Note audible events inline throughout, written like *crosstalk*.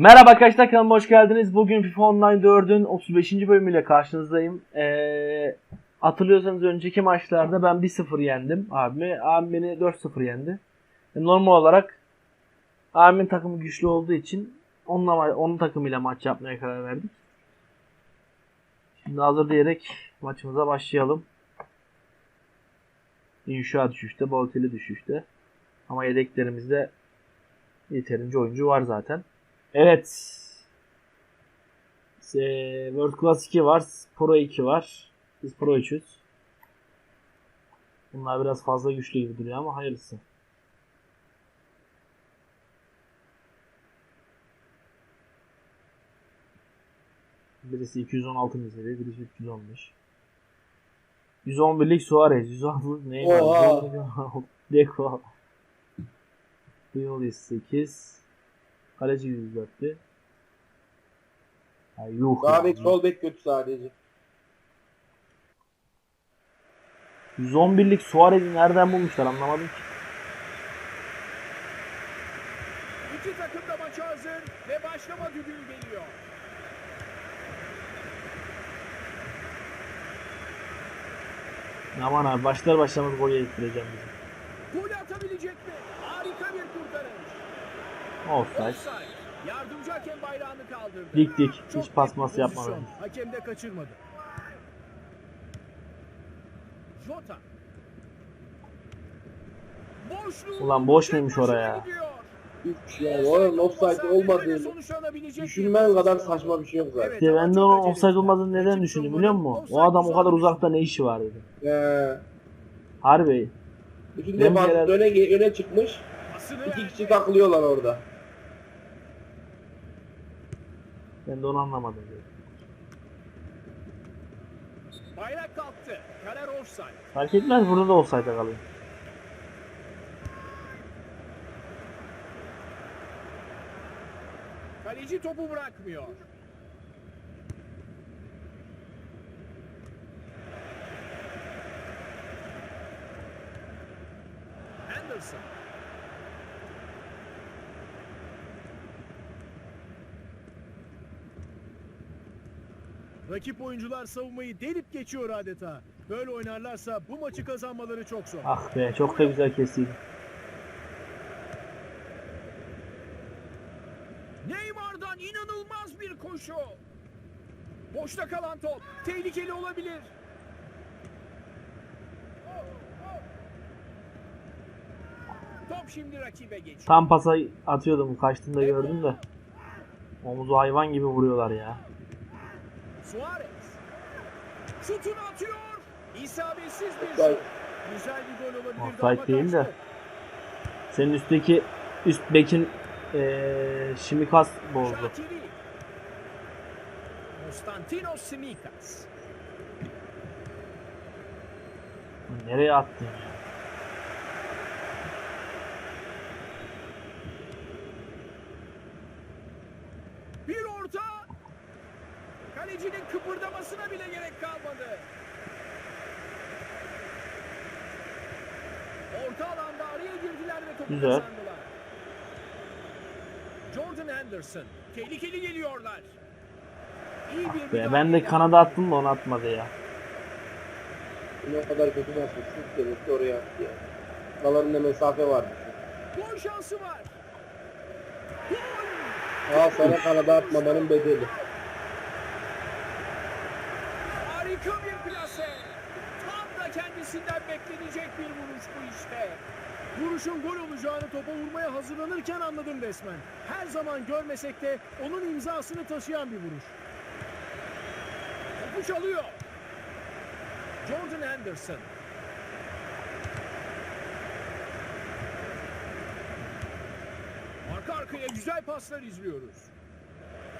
Merhaba arkadaşlar kanalıma hoş geldiniz. Bugün FIFA Online 4'ün 35. bölümüyle karşınızdayım. Ee, hatırlıyorsanız önceki maçlarda ben 1-0 yendim abimi. Abim beni 4-0 yendi. E, normal olarak abimin takımı güçlü olduğu için onunla, onun takımıyla maç yapmaya karar verdik. Şimdi hazır diyerek maçımıza başlayalım. İnşa düşüşte, Balotelli düşüşte. Ama yedeklerimizde yeterince oyuncu var zaten. Evet. Ee, World Class 2 var. Pro 2 var. Biz Pro 3'üz. Bunlar biraz fazla güçlü gibi duruyor ama hayırlısı. Birisi 216 mesela, birisi 315. 111'lik Suarez, 116'lık Neymar! *laughs* Deco. Puyol 8. Kaleci 104'tü. Ya yuh. Sağ bek sol bek kötü sadece. 111'lik Suarez'i nereden bulmuşlar anlamadım ki. İki takım da maça hazır ve başlama düdüğü geliyor. Aman abi başlar başlamaz gol yedireceğim bizi. Gol atabilecek mi? Harika bir kurtarış. Offside. Yardımcı hakem bayrağını kaldırdı. Dik dik. Çok Hiç pas net bir mas yapmadı. Hakem de kaçırmadı. Jota. Boşluğu Ulan boş muymuş oraya? Hiç yani onun offside olmadığını bir düşünmen kadar saçma bir şey yok zaten. Evet, İşte ben de onun offside olmadığını neden düşündüm biliyor musun? O adam o kadar uzakta ne işi var dedim. Ee, Harbi. bütün defans genel- öne, öne çıkmış. İki kişi taklıyorlar orada. Ben de onu anlamadım. Bayrak kalktı. Karar offside. Fark etmez burada da offside'e kalıyor. Kaleci topu bırakmıyor. Anderson. Rakip oyuncular savunmayı delip geçiyor adeta. Böyle oynarlarsa bu maçı kazanmaları çok zor. Ah be çok da güzel kestiydi. Neymar'dan inanılmaz bir koşu. Boşta kalan top. Tehlikeli olabilir. Top şimdi rakibe geçiyor. Tam pasa atıyordum kaçtığında gördüm de. Omuzu hayvan gibi vuruyorlar ya. Suarez. Şutunu atıyor. İsabetsiz bir şut. Güzel bir gol olabilirdi Offside değil de. Senin üstteki üst bekin eee Şimikas bozdu. Şakiri. Konstantinos Simikas. Nereye attın ya? Bir orta. Kalecinin kıpırdamasına bile gerek kalmadı. Orta alanda araya girdiler ve topu Güzel. kazandılar. Jordan Henderson. Tehlikeli geliyorlar. İyi bir Be, ben de kanada attım da onu atmadı ya. O kadar kötü nasıl şut dedirtti oraya attı ya. Aralarında mesafe vardı. Gol şansı var. Gol! Aa sana kanada atmamanın bedeli. Harika bir plase. Tam da kendisinden beklenecek bir vuruş bu işte. Vuruşun gol olacağını topa vurmaya hazırlanırken anladım resmen. Her zaman görmesek de onun imzasını taşıyan bir vuruş. Topu çalıyor. Jordan Henderson. Arka arkaya güzel paslar izliyoruz.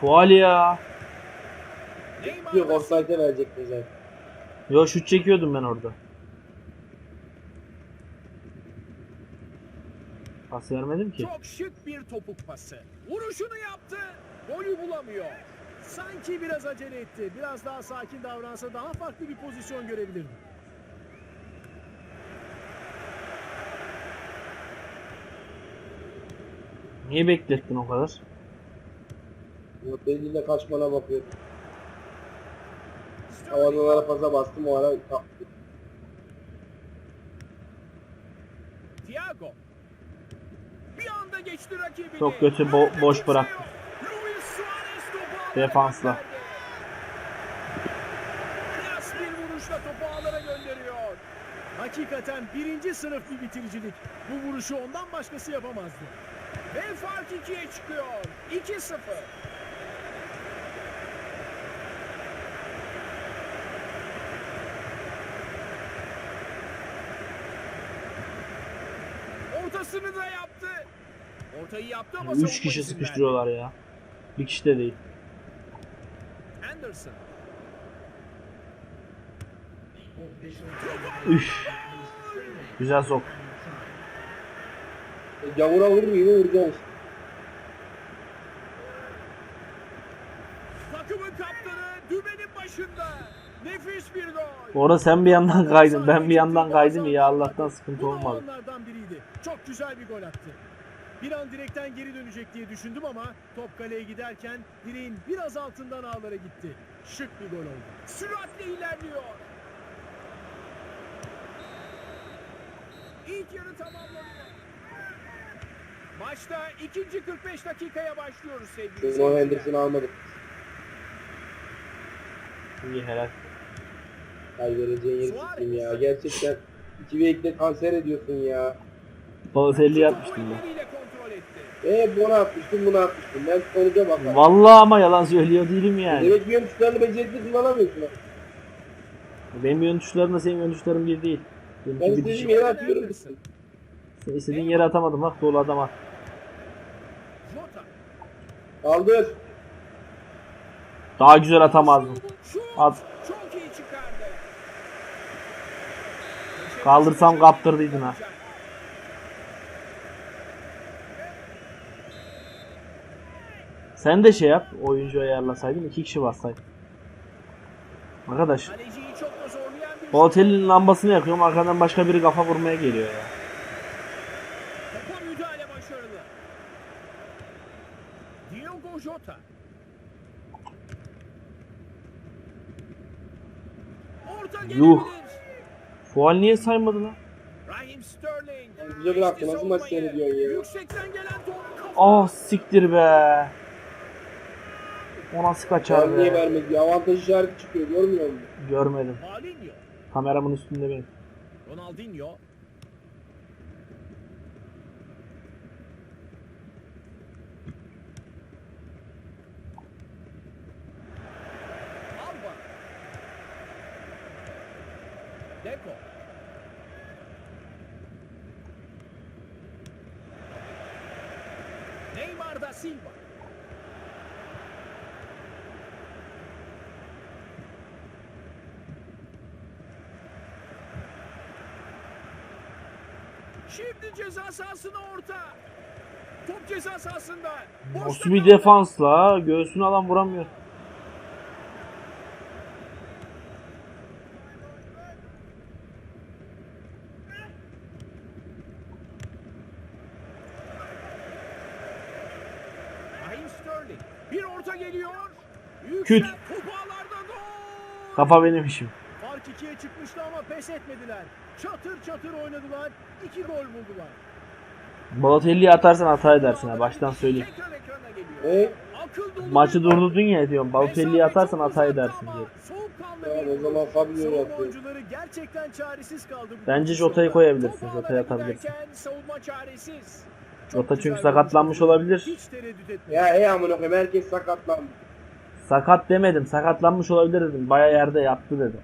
Fual ya. Yok offside'e verecekti zaten. Yo şut çekiyordum ben orada. Pas vermedim ki. Çok şık bir topuk pası. Vuruşunu yaptı. Golü bulamıyor. Sanki biraz acele etti. Biraz daha sakin davransa daha farklı bir pozisyon görebilirdi. Niye beklettin o kadar? Motelliyle kaçmana bakıyor. Havalılara fazla bastım o ara kaptı. Thiago. Bir anda geçti rakibini. Çok kötü bo- boş bıraktı. Defansla. Hakikaten birinci sınıf bir bitiricilik. Bu vuruşu ondan başkası yapamazdı. Ve fark ikiye çıkıyor. 2-0. Ortasını da yaptı. Ortayı yaptı ama 3 savunma kişi sıkıştırıyorlar ya. Bir kişi de değil. Anderson. Üf. Güzel sok. E, Gavura vurur mu yine vuracağım. Takımın kaptanı dümenin başında. Nefis bir gol. Bu arada sen bir yandan kaydın. Ben bir yandan kaydım. Ya Allah'tan sıkıntı olmadı. onlardan biriydi. Çok güzel bir gol attı. Bir an direkten geri dönecek diye düşündüm ama top kaleye giderken direğin biraz altından ağlara gitti. Şık bir gol oldu. Süratle ilerliyor. İlk yarı tamamlanıyor. Maçta ikinci 45 dakikaya başlıyoruz sevgili Biz o seyirciler. Henderson'ı almadık. İyi helal. Ay vereceğin yeri sikeyim ya. Gerçekten 2 ve 2'de kanser ediyorsun ya. Topu yapmıştım ben. Elleriyle kontrol etti. E bunu atmıştım bunu atmıştım. Ben sonuca bakarım. Vallahi ama yalan söylüyor değilim yani. Demek bir tuşlarını becerikli kullanamıyorsun. ha. Benim yön tuşlarımla senin yön tuşların bir değil. Ben Benimki bir istediğim yere atıyorum. Sen istediğin yere atamadım bak dolu adam at. Jota. Kaldır. Daha güzel atamazdım. Şut. At. Çok iyi çıkardı. Kaldırsam kaptırdıydın ha. Sen de şey yap. Oyuncu ayarlasaydın iki kişi bassaydın. Arkadaş. Balotelli'nin lambasını yakıyorum arkadan başka biri kafa vurmaya geliyor ya. Topa müdahale başarılı. Diogo Jota. Orta Yuh. Fual niye saymadı lan? Raheem Sterling. Bize bıraktı, nasıl maç seyrediyorsun ya? Ah siktir be. O nasıl kaçar Çağrı niye be? vermedi? Ya avantaj işareti çıkıyor görmüyor musun? Görmedim. Paulinho. Kameramın üstünde benim. Ronaldinho. Alba. Deco. Neymar da Silva. Şimdi ceza sahasına orta. Top ceza sahasında. Nasıl bir kaldı. defans la? Göğsünü alan vuramıyor. Bir orta geliyor. Küt. Kafa benim işim. İkiye çıkmıştı ama pes etmediler. Çatır çatır oynadılar. İki gol buldular. Balotelli'yi atarsan hata edersin ha baştan söyleyeyim. E? Maçı durdurdun ya diyorum. Balotelli'yi atarsan hata edersin diyor. Yani o zaman. Fabio yapıyor. oyuncuları gerçekten çaresiz kaldı. bu Bence. Jota'yı koyabilirsin. Jota'yı atabilirsin. Jota çünkü sakatlanmış olabilir. Ya ey amına koyayım herkes sakatlandı. Sakat demedim. Sakatlanmış olabilir dedim. Baya yerde yattı dedim.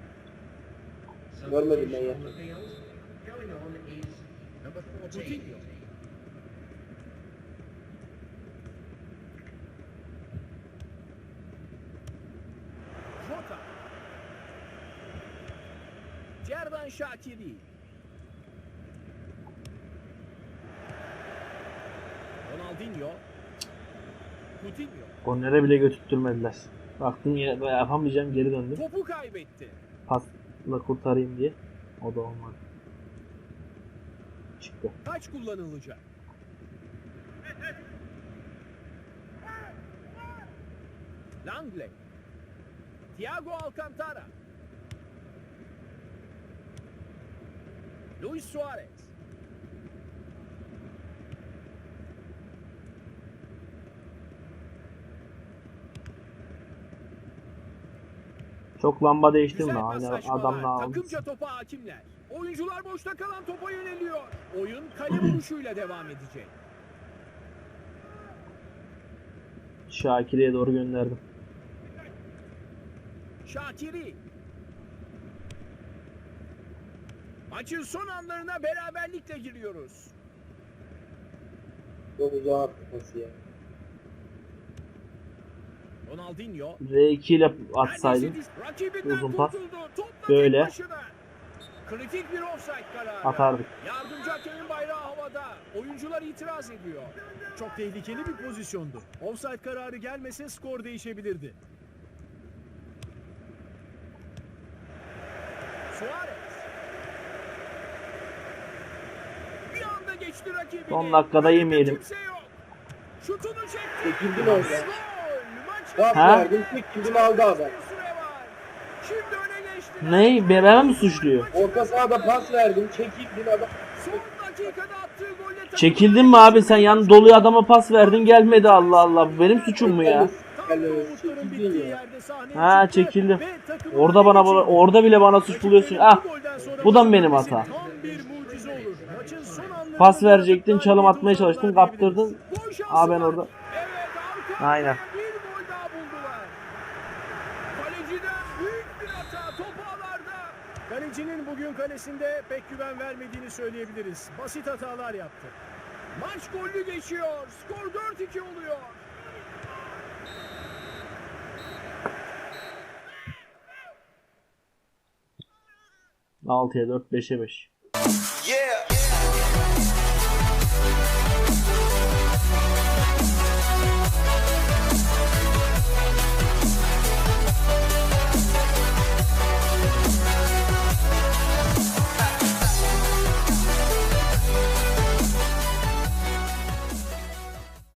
Görmedim ben ya. Cerdan Şakiri. Ronaldinho. Coutinho. Kornere bile götürtmediler. Baktım ya yapamayacağım geri döndüm. Topu kaybetti. Pasla kurtarayım diye. O da olmadı. Çıktı. Kaç kullanılacak? Langley. Thiago Alcantara. Luis Suarez. Çok lamba değiştirme. Güzel Aynı paslaşmalar. adamla aldım. Takımca topa hakimler. Oyuncular boşta kalan topa yöneliyor. Oyun kale vuruşuyla devam edecek. Şakir'e doğru gönderdim. Şakiri. Maçın son anlarına beraberlikle giriyoruz. Çok uzağa ya. Ronaldinho. R2 ile atsaydım. Uzun pas. Böyle. Kritik bir offside kararı. Atardık. Yardımcı hakemin bayrağı havada. Oyuncular itiraz ediyor. Çok tehlikeli bir pozisyondu. Offside kararı gelmese skor değişebilirdi. Suarez. Bir anda geçti rakibini. Son dakikada yemeyelim. Şutunu çekti. Çekildin Ha? verdim, çekildim aldı adam. Ney? Be- Bana mı suçluyor? Orta sahada pas verdim, çekildin adam. Son dakikada attığı golle takımı- Çekildin mi abi sen? Yani dolu adama pas verdin gelmedi Allah Allah. Bu benim suçum mu ya? Ha, çekildim. Orada bana orada bile bana suç buluyorsun. Ah Bu da mı benim hata? Pas verecektin, çalım atmaya çalıştın, kaptırdın. Aa ben orada. Aynen. arkaya bir gol daha buldular. Kaleciden büyük bir hata top ağlarda. Kalecinin bugün kalesinde pek güven vermediğini söyleyebiliriz. Basit hatalar yaptı. Maç gollü geçiyor. Skor 4-2 oluyor. Altıya 4 5'e 5. Yeah.